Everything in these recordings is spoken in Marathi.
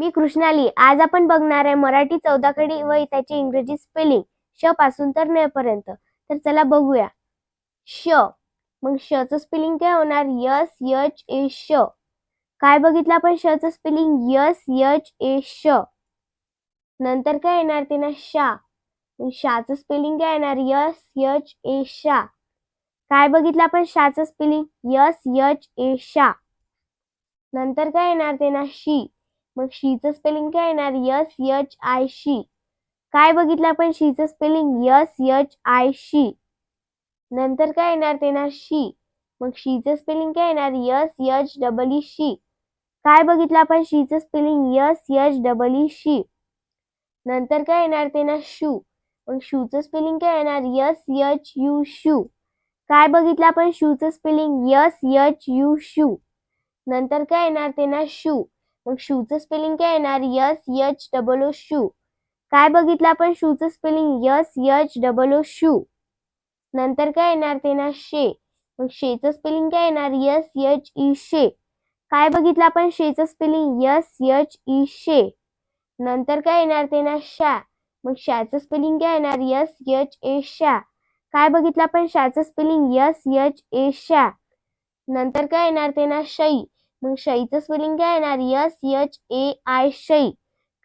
मी कृष्णाली. आज आपण बघणार आहे मराठी चौदाकडे व त्याची इंग्रजी स्पेलिंग श पासून तर न पर्यंत. तर चला बघूया. श. मग श च स्पेलिंग काय होणार? यस यच ए श. काय बघितलं आपण श च स्पेलिंग यस यच ए श. नंतर काय येणार ते ना शा. मग शाचं स्पेलिंग काय येणार? यस यच ए शा. काय बघितलं आपण शाचं स्पेलिंग यस यच ए शा. नंतर काय येणार ते ना शी. मग शीचं स्पेलिंग काय येणार? यस यच आय शी काय बघितलं आपण? शीचं स्पेलिंग यस यच आय शी नंतर काय येणार ते येणार शी मग शीचं स्पेलिंग काय येणार? यस यच डबल ई शी काय बघितलं आपण? शीचं spelling S H double E शी नंतर काय येणार ते येणार शू मग शूचं स्पेलिंग काय येणार? यस यच यू शू काय बघितलं आपण? शूचं स्पेलिंग यस यच यू शू नंतर काय येणार ते येणार शू मग शूचं स्पेलिंग काय येणार? यस यच डबल ओ शू. काय बघितलं आपण शूचं spelling S H double O shoe. नंतर काय येणार ते ना शे. मग शेचं स्पेलिंग काय येणार? यस यच ई शे. काय बघितलं आपण शेचं स्पेलिंग यस यच ई शे. नंतर काय येणार ते ना शा. मग शाचं स्पेलिंग काय येणार? यस यच ए शा. काय बघितलं आपण शाचं स्पेलिंग यस यच ए शा. नंतर काय येणार ते ना शई मग शईचं स्पेलिंग काय येणार? यस यच ए आय शई.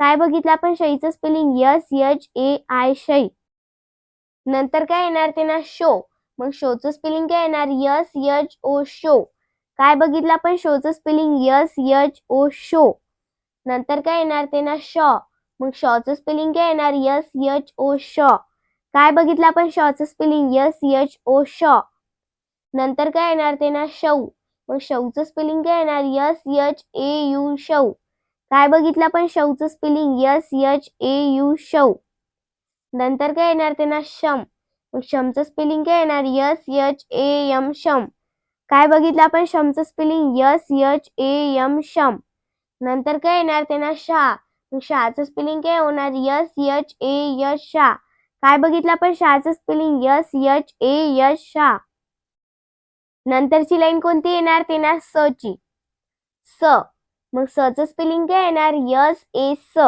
काय बघितलं आपण शईचं spelling S H A I शई. नंतर काय येणार ते ना शो. मग शोचं स्पेलिंग काय येणार? यस यच ओ शो. काय बघितलं आपण शोचं स्पेलिंग यस यच ओ शो. नंतर काय येणार ते ना शॉ. मग शॉचं स्पेलिंग काय येणार? यस यच ओ शॉ. काय बघितलं आपण शॉचं स्पेलिंग यस यच ओ शॉ. नंतर काय येणार ते ना शौ. मग शौचं स्पेलिंग काय येणार? यस यच ए यू शौ. काय बघितलं आपण शौचं spelling S H A U शौ. नंतर काय येणार त्यांना? शम. मग शमचं स्पेलिंग काय येणार? यस यच ए यम शम. काय बघितलं आपण शमचं spelling S H A M शम. नंतर काय येणार त्यांना? शा. मग शहाचं स्पेलिंग काय होणार? यस यच ए यश शा. काय बघितलं आपण? शहाचं स्पेलिंग यस यच ए यश शा. नंतरची लाईन कोणती येणार? ते येणार स ची. स. मग स च स्पेलिंग काय येणार? यस ए स.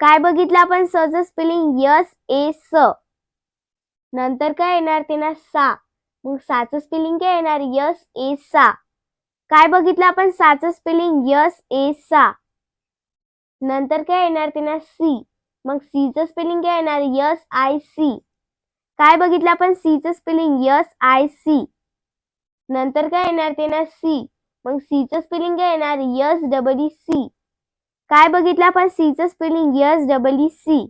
काय बघितलं आपण? स च स्पेलिंग यस ए स. नंतर काय येणार? ते ना सा. मग साचं स्पेलिंग काय येणार? यस ए सा. काय बघितलं आपण? साचं स्पेलिंग यस ए सा. नंतर काय येणार? ते ना सी. मग सीचं स्पेलिंग काय येणार? यस आय सी. काय बघितलं आपण? सीचं स्पेलिंग यस आय सी. नंतर काय येणार ते ना सी मग सीचं स्पेलिंग काय येणार? यस डबल ई सी काय बघितलं आपण? सीचं स्पेलिंग यस डबल ई सी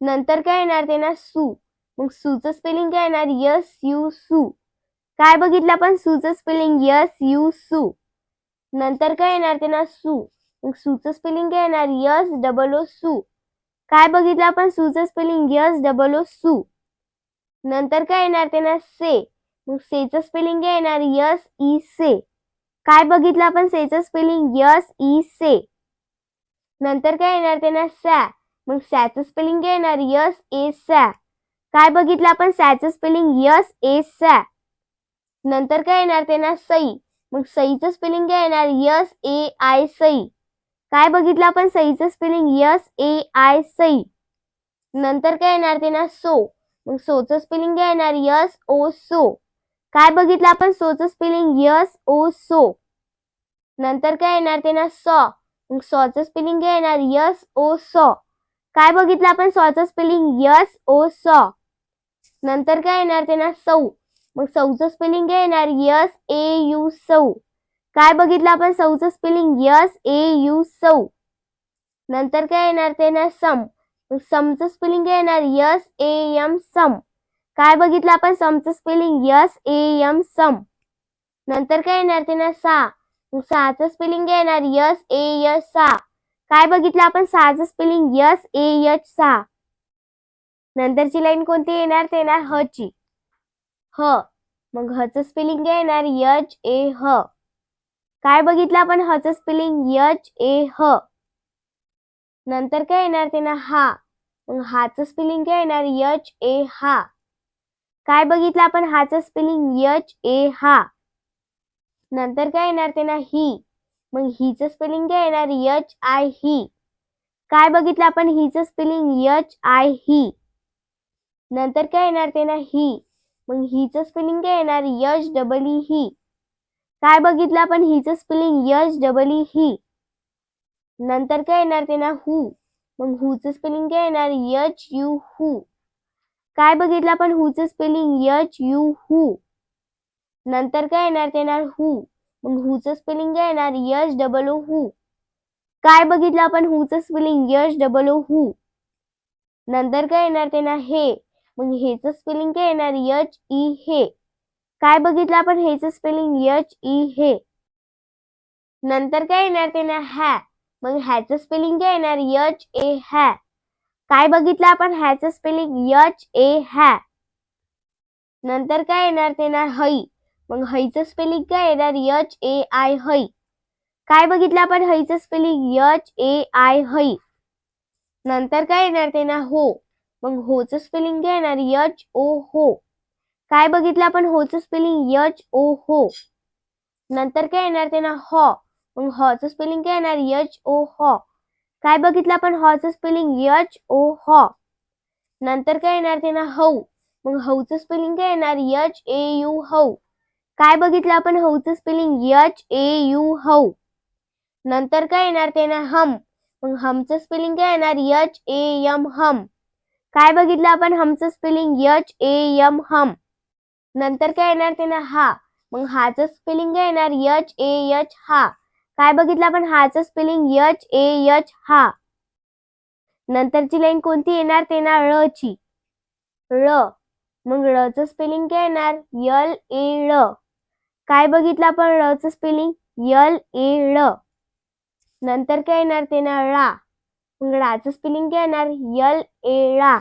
नंतर काय येणार ते ना सू मग सूचं स्पेलिंग काय येणार? यस यू सू काय बघितलं आपण? सूचं स्पेलिंग यस यू सू नंतर काय येणार ते ना सू मग सूचं स्पेलिंग काय येणार? यस डबल ओ सू काय बघितलं आपण? सूचं स्पेलिंग यस डबल ओ सू नंतर काय येणार ते ना से मग सेचं स्पेलिंग काय येणार? यस ई से. काय बघितलं आपण सेचं स्पेलिंग? यस ई से. नंतर काय येणार ते ना सॅ. मग सॅचं स्पेलिंग काय येणार? यस ए सॅ. काय बघितलं आपण? सॅचं स्पेलिंग यस ए सॅ. नंतर काय येणार ते ना सई. मग सईचं स्पेलिंग काय येणार? यस ए आय सई. काय बघितलं आपण? सईचं स्पेलिंग यस ए आय सई. नंतर काय येणार त्यांना? सो. मग सोचं स्पेलिंग काय येणार? यस ओ सो. काय बघितलं आपण? सोचं स्पेलिंग यस ओ सो नंतर काय येणार ते ना सॉ मग सॉचं स्पेलिंग काय येणार? यस ओ सॉ काय बघितलं आपण? सॉचं स्पेलिंग यस ओ सॉ नंतर काय येणार ते ना सौ. मग सौचं स्पेलिंग काय येणार? यस ए यू सौ. काय बघितलं आपण? सौचं स्पेलिंग यस ए यू सौ. नंतर काय येणार ते ना सम समचं स्पेलिंग काय येणार? यस ए यम सम. काय बघितलं आपण? समचं स्पेलिंग यस ए यम सम. नंतर काय येणार ते ना सा. मग सहाचं स्पेलिंग काय येणार? यस ए यस सा. काय बघितलं आपण? सहाचं स्पेलिंग यस ए यच सा. नंतरची लाईन कोणती येणार? ते येणार ह ची. ह. मग हचं स्पेलिंग काय येणार? यच ए ह. काय बघितलं आपण? हचं स्पेलिंग यच ए ह. नंतर काय येणार? ते ना हा. मग हाचं स्पेलिंग काय येणार? यच ए हा. काय बघितलं आपण? हाचं स्पेलिंग यच ए हा. नंतर काय येणार ते ना ही मग हिचं स्पेलिंग काय येणार? यच आय ही काय बघितलं आपण? हिचं स्पेलिंग यच आय ही नंतर काय येणार ते ना ही मग हिचं स्पेलिंग काय येणार? यश डबल ई ही काय बघितलं आपण? हिचं स्पेलिंग यश डबल ई ही नंतर काय येणार ते ना हू मग हूचं स्पेलिंग काय येणार? यच यू हू काय बघितलं आपण? हुच स्पेलिंग यच यू हू नंतर काय येणार? ते येणार हू मग हुचं स्पेलिंग काय येणार? यश डबल ओ हू काय बघितलं आपण? हुच स्पेलिंग यश डबल ओ हू नंतर काय येणार? ते ना हे. मग हेचं स्पेलिंग काय येणार? यच ई हे. काय बघितलं आपण? हेचं स्पेलिंग यच ई हे. नंतर काय येणार? ते ना हॅ मग ह्याचं स्पेलिंग काय येणार? यच ए हॅ काय बघितलं आपण? ह्याचं स्पेलिंग यच ए हॅ. नंतर काय येणार? ते येणार हई. मग हईचं स्पेलिंग काय येणार? यच ए आय हई. काय बघितलं आपण? हईचं स्पेलिंग यच ए आय हई. नंतर काय येणार? ते ना हो. मग होचं स्पेलिंग काय येणार? यच ओ हो. काय बघितलं आपण? होचं स्पेलिंग यच ओ हो. नंतर काय येणार? ते ना हॉ. मग हॉचं स्पेलिंग काय येणार? यच ओ हॉ. काय बघितलं आपण? हॉचं स्पेलिंग यच ओ हॉ. नंतर काय येणार ते ना हौ. मग हौचं स्पेलिंग काय येणार? यच ए यू हौ. काय बघितलं आपण? हौचं स्पेलिंग यच ए यू हौ. नंतर काय येणार ते ना हम. मग हमचं स्पेलिंग काय येणार? यच ए यम हम. काय बघितलं आपण? हमचं स्पेलिंग यच ए यम हम. नंतर काय येणार ते ना हा. मग हाचं स्पेलिंग काय येणार? यच ए यच हा. काय बघितलं आपण? हाचं स्पेलिंग यच ए यच हा. नंतरची लाईन कोणती येणार? ते ना ळ. ची ळ मग ळचं स्पेलिंग काय येणार? यल ए ळ. काय बघितलं आपण? ळचं स्पेलिंग यल ए ळ. नंतर काय येणार? ते ना ळा. मग ळाचं स्पेलिंग काय येणार? यल ए ळा.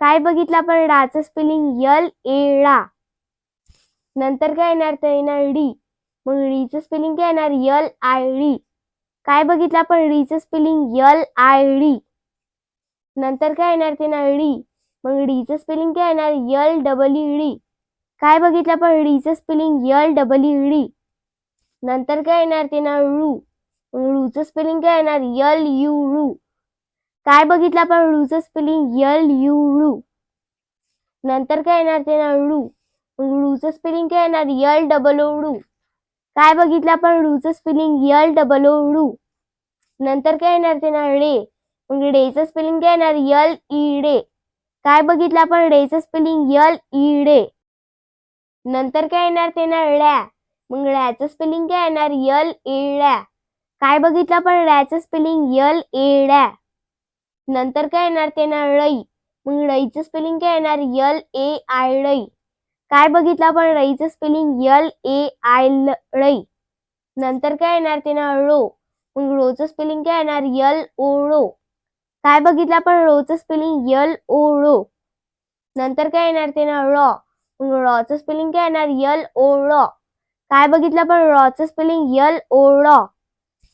काय बघितलं आपण? ळाचं स्पेलिंग यल ए ळा. नंतर काय येणार? ते येणार डी. मग रीचं स्पेलिंग काय येणार? यल आय डी काय बघितलं आपण रीचं स्पेलिंग यल आय डी नंतर काय येणार ते ना डी मग डीचं स्पेलिंग काय येणार? यल डबल डी काय बघितलं आपण डीचं स्पेलिंग यल डबल डी नंतर काय येणार ते ना रू मग रूचं स्पेलिंग काय येणार? यल यू रू काय बघितलं आपण रूचं स्पेलिंग यल यू रू नंतर काय येणार ते ना रू मग रूचं स्पेलिंग काय येणार? यल डबल ओ रू काय बघितलं आपण? रूचं स्पेलिंग यल डबल ओ रू. नंतर काय येणार ते ना रे. मग डेचं स्पेलिंग काय येणार? यल ई डे काय बघितलं आपण? डेचं स्पेलिंग यल ई डे नंतर काय येणार ते ना ळ्या. मग ळ्याचं स्पेलिंग काय येणार? यल ए e, ळ्या. काय बघितलं आपण? ळ्याचं स्पेलिंग यल ए ळ्या. नंतर काय येणार ते ना ळई. मग ळईचं स्पेलिंग काय येणार? यल ए e, आय ळई. काय बघितलं आपण? रईचं स्पेलिंग यल ए आय ळई नंतर काय येणार ते ना रो. मग रोचं स्पेलिंग काय येणार? यल ओ रो. काय बघितलं आपण? रोचं स्पेलिंग यल ओ रो. नंतर काय येणार ते ना रॉ. मग रॉचं स्पेलिंग काय येणार? यल ओ रॉ. काय बघितलं आपण? रॉचं स्पेलिंग यल ओ रॉ.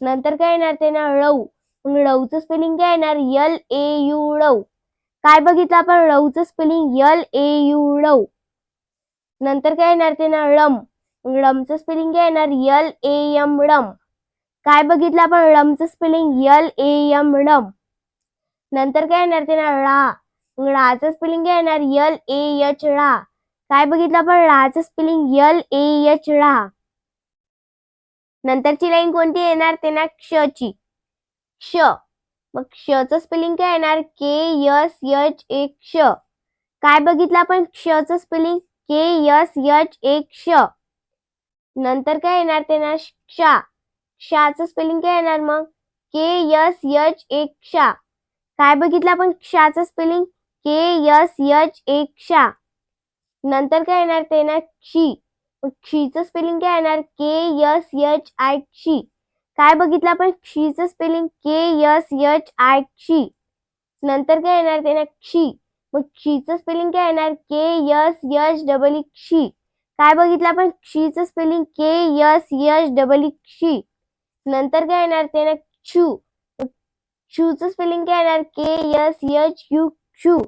नंतर काय येणार ते ना रऊ. मग ळऊचं स्पेलिंग काय येणार? यल ए यू ळऊ काय बघितलं आपण? ळऊचं स्पेलिंग यल ए यू ळऊ नंतर काय येणार ते ना रम रमचं स्पेलिंग काय येणार? यल ए यम रम काय बघितलं आपण? रमचं स्पेलिंग यल ए यम रम नंतर काय येणार ते ना? ळा. मग स्पेलिंग काय येणार? यल ए एच ळा. काय बघितलं आपण? राचं स्पेलिंग यल ए एच ळा. नंतरची लाईन कोणती येणार? ते ना क्षची क्ष. मग क्षचं स्पेलिंग काय येणार? के यस एच ए क्ष. काय बघितलं आपण? क्षचं spelling K S H A क्ष नंतर काय येणार ते ना क्षा क्षाचं स्पेलिंग काय येणार मग? के यस एच ए क्षा काय बघितलं आपण क्षाचं spelling K S H A क्षा नंतर काय येणार ते ना क्षी क्षीचं स्पेलिंग काय येणार? के यस एच आय क्षी काय बघितलं आपण क्षीचं spelling K S H I क्षी नंतर काय येणार ते ना क्षी मग क्षीचं स्पेलिंग काय येणार? के यस यश डबल क्षी काय बघितलं आपण? क्षीचं spelling K S H double क्षी नंतर काय येणार? ते ना क्षू क्षूचं स्पेलिंग काय येणार? के यस यच यू क्षू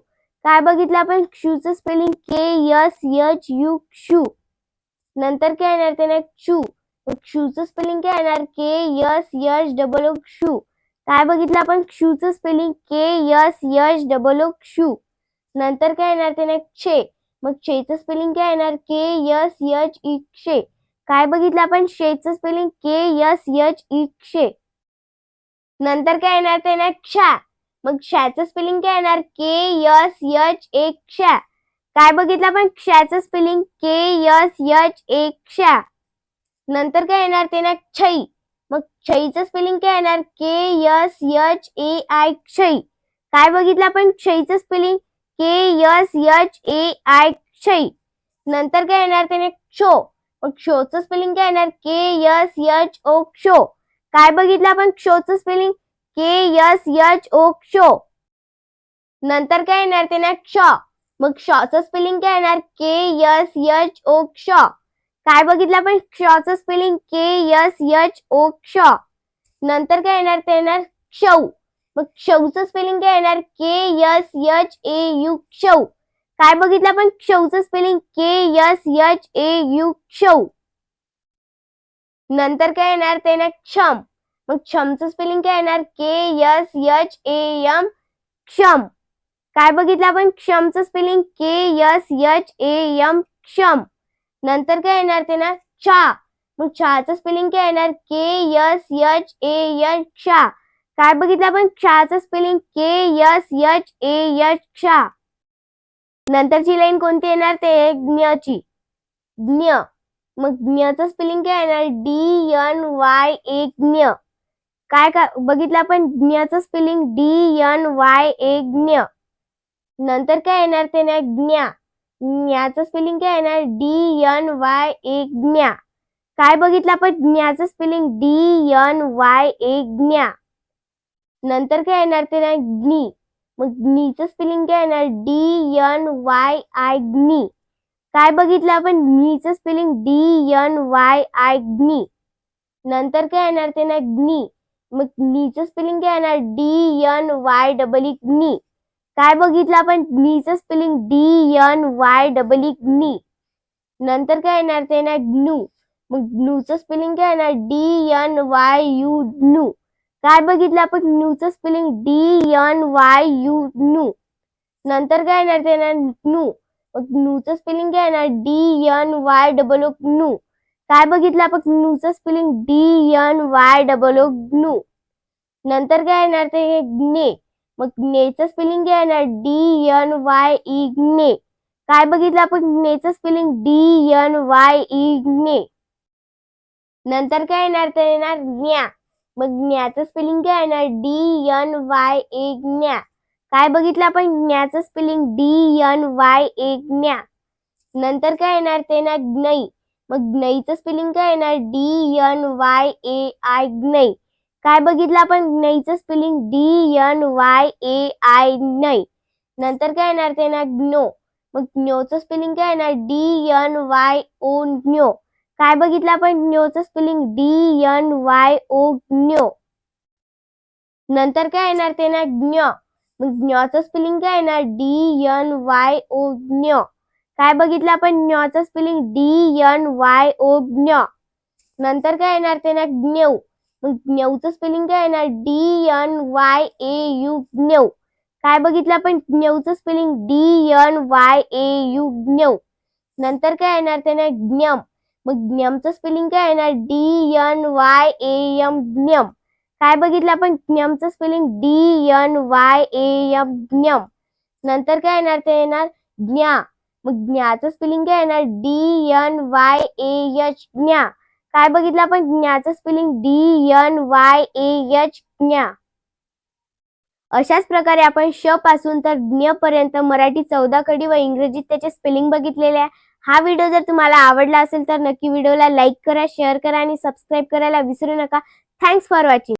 काय बघितलं आपण? क्षूचं spelling K S H U क्षू नंतर काय येणार? ते ना क्षू मग क्षूचं स्पेलिंग काय येणार? K S H double O क्षू काय बघितलं आपण? क्षूचं spelling K S H double O क्षू नंतर काय येणार त्याने क्षे. मग क्षेचं स्पेलिंग काय येणार? के यस यच इ क्षे. काय बघितलं आपण? शेचं spelling K S H E क्षे. नंतर काय येणार त्याने क्षा. मग क्षाचं स्पेलिंग काय येणार? के यस यच एक क्षा. काय बघितलं आपण? क्षाचं spelling K S H A क्षा. नंतर काय येणार ते ना मग क्षईचं स्पेलिंग काय येणार? K S H A I क्षयी काय बघितलं आपण? क्षईचं spelling K S, H, A, I क्षई नंतर काय येणार त्याने? क्षो. मग क्षोचं स्पेलिंग काय येणार? के, यस, यच, ओ, क्षो. काय बघितलं आपण क्षोचं spelling K, S, H, O, क्षो. नंतर काय येणार त्याने? क्ष. मग क्षचं स्पेलिंग काय येणार? के, यस, यच, ओ, क्ष. काय बघितलं आपण? क्षचं spelling K, S, H, O, क्ष. नंतर काय येणार ते येणार क्षौ. मग क्षौचं स्पेलिंग काय येणार? K S H A U क्षौ. काय बघितलं आपण? क्षौचं spelling K S H A U क्षौ. नंतर काय येणार? ते येणार क्षम. मग क्षमचं स्पेलिंग काय येणार? K S H A M क्षम. काय बघितलं आपण? क्षमचं spelling K S H A M क्षम. नंतर काय येणार? ते ना चा. मग चहाचं स्पेलिंग काय येणार? K S H A H क्षा काय बघितलं आपण? क्षाचं spelling K S H A H क्षा नंतरची लाईन कोणती येणार? ते ज्ञची. ज्ञ. मग ज्ञचं स्पेलिंग काय येणार? डी एन वाय ए ज्ञ. काय का बघितलं आपण? ज्ञचं spelling D N Y A ज्ञ. नंतर काय येणार ते ना? ज्ञा. ज्ञाचं स्पेलिंग काय येणार? डी एन वाय ए ज्ञा. काय बघितलं आपण? ज्ञाचं spelling D N Y A ज्ञा. नंतर काय येणार ते ना ग्नी मग ग्नीचं स्पेलिंग काय येणार? डी एन वाय आय ग्नी काय बघितलं आपण? ग्नीचं spelling D N Y I ग्नी नंतर काय येणार ते ना ग्नी मग ग्नीचं स्पेलिंग काय येणार? D N Y double E ग्नी काय बघितलं आपण? ग्नीचं spelling D N Y double E ग्नी नंतर काय येणार ते ना ग्नू मग ग्नूचं स्पेलिंग काय येणार? डी एन वाय यू ग्नू काय बघितलं आपण? ग्नूचं spelling D N Y U new नंतर काय येणार ते येणार न्यू मग ग्नूचं स्पेलिंग काय येणार? D N Y double O new काय बघितलं आपण? न्यूचं spelling D N Y double O new नंतर काय येणार ते? ग्ने मग नेचं स्पेलिंग काय येणार? डी एन वाय ई ग्ने काय बघितलं आपण? नेचं spelling D N Y E ग्ने नंतर काय येणार? ते येणार ज्ञा मग ज्ञाचं स्पेलिंग काय येणार? डी एन वाय ए ज्ञा. काय बघितलं आपण? ज्ञाचं spelling D N Y A ज्ञा. नंतर काय येणार? ते ना ज्ञै मग ज्ञईचं स्पेलिंग काय येणार? D N Y A I ज्ञै काय बघितलं आपण? ज्ञईचं spelling D N Y A I नै नंतर काय येणार? ते ना ज्ञो. मग ज्ञोचं स्पेलिंग काय येणार? डी एन वाय ओ ज्ञो. काय बघितलं आपण? न्योचं spelling D N Y O ज्ञो नंतर काय येणार ते ना ज्ञ मग ज्ञचं स्पेलिंग काय येणार? डी एन वाय ओ ज्ञ काय बघितलं आपण? ज्ञचं spelling D N Y O ज्ञ नंतर काय येणार ते ना ज्ञव मग ज्ञवचं स्पेलिंग काय येणार? D N Y A U ज्ञव काय बघितलं आपण? ज्ञवचं spelling D N Y A U ज्ञव नंतर काय येणार ते ना ज्ञम मग ज्ञमचं स्पेलिंग काय येणार D N Y A M ज्ञम. काय बघितलं आपण? ज्ञमचं spelling D N Y A M ज्ञम. नंतर काय येणार? ते येणार ज्ञा. मग ज्ञाचं स्पेलिंग काय येणार? D N Y A H ज्ञा. काय बघितलं आपण? ज्ञाचं spelling D N Y A H ज्ञा. अशाच प्रकारे आपण श पासून तर ज्ञ पर्यंत मराठी चौदा कडी व इंग्रजीत त्याचे स्पेलिंग बघितलेले आहे. हा व्हिडिओ जर तुम्हाला आवडला असेल तर नक्की व्हिडिओला लाईक करा शेअर करा आणि सबस्क्राईब करायला विसरू नका. Thanks for watching